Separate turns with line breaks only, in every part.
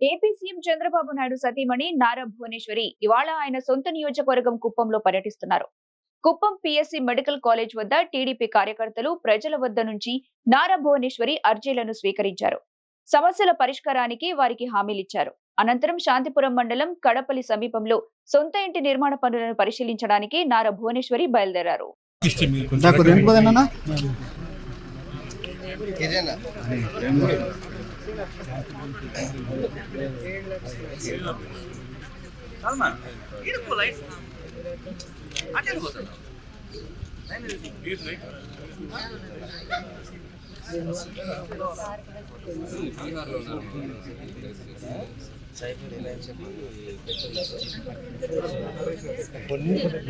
AP CM Chandrababu Naidu సతీమణి నారా భువనేశ్వరి ఇవాళ ఆయన సొంత నియోజకవర్గం కుప్పంలో పర్యటిస్తున్నారు. కుప్పం పిఎస్సి మెడికల్ కాలేజ్ వద్ద టీడీపీ కార్యకర్తలు ప్రజల వద్ద నుంచి నారా భువనేశ్వరి అర్జీలను స్వీకరించారు. సమస్యల పరిష్కారానికి వారికి హామీలిచ్చారు. అనంతరం శాంతిపురం మండలం కడపల్లి సమీపంలో సొంత ఇంటి నిర్మాణ పనులను పరిశీలించడానికి నారా భువనేశ్వరి బయలుదేరారు.
ఇస్తే మీరు కొంచెం
నాకు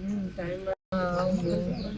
రెండు టైం
చెప్పారు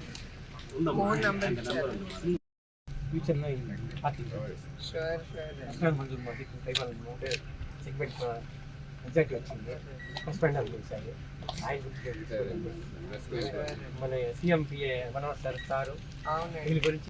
ఫోన్ నంబర్ ఇచ్చారు.
ఫ్యూచర్లో
షూర్ షూర్
మంజూర్ మాది ట్రైబల్ ఉంటే సెగ్మెంట్ రిజల్ట్ వచ్చింది చేశారు ఆయన. మన సీఎం పిఏ వనవర్ సార్ సారు.
అవునండి.
వీళ్ళ గురించి